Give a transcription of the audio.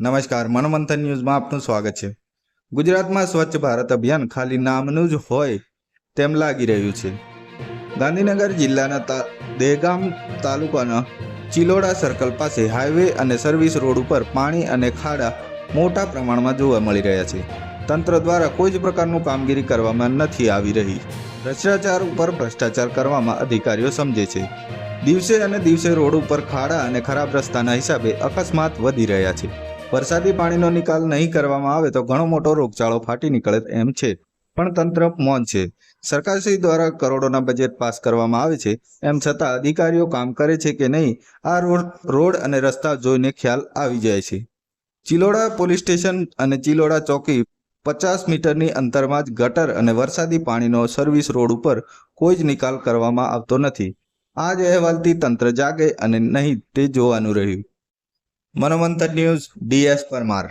નમસ્કાર, મનમંથન ન્યૂઝમાં આપનું સ્વાગત છે. ગુજરાતમાં સ્વચ્છ ભારત અભિયાન ખાલી નામનું જ હોય તેમ લાગી રહ્યું છે. ગાંધીનગર જિલ્લાના દહેગામ તાલુકાના ચિલોડા સર્કલ પાસે હાઈવે અને સર્વિસ રોડ ઉપર પાણી અને ખાડા મોટા પ્રમાણમાં જોવા મળી રહ્યા છે. તંત્ર દ્વારા કોઈ જ પ્રકારનું કામગીરી કરવામાં નથી આવી રહી. ભ્રષ્ટાચાર ઉપર ભ્રષ્ટાચાર કરવામાં અધિકારીઓ સમજે છે. દિવસે અને દિવસે રોડ ઉપર ખાડા અને ખરાબ રસ્તાના હિસાબે અકસ્માત વધી રહ્યા છે. વરસાદી પાણીનો નિકાલ નહીં કરવામાં આવે તો ઘણો મોટો રોગચાળો ફાટી નીકળે એમ છે. પણ તંત્ર મૌન છે. સરકારશ્રી દ્વારા કરોડોના બજેટ પાસ કરવામાં આવે છે. એમ છતાં અધિકારીઓ કામ કરે છે કે નહીં, આ રોડ અને રસ્તા જોઈને ખ્યાલ આવી જાય છે. ચિલોડા પોલીસ સ્ટેશન અને ચિલોડા ચોકી પચાસ મીટરની અંતરમાં જ ગટર અને વરસાદી પાણીનો સર્વિસ રોડ ઉપર કોઈ જ નિકાલ કરવામાં આવતો નથી. આ જ અહેવાલથી તંત્ર જાગે અને નહીં તે જોવાનું રહ્યું. મનોમંથન ન્યૂઝ ડીએસ પરમાર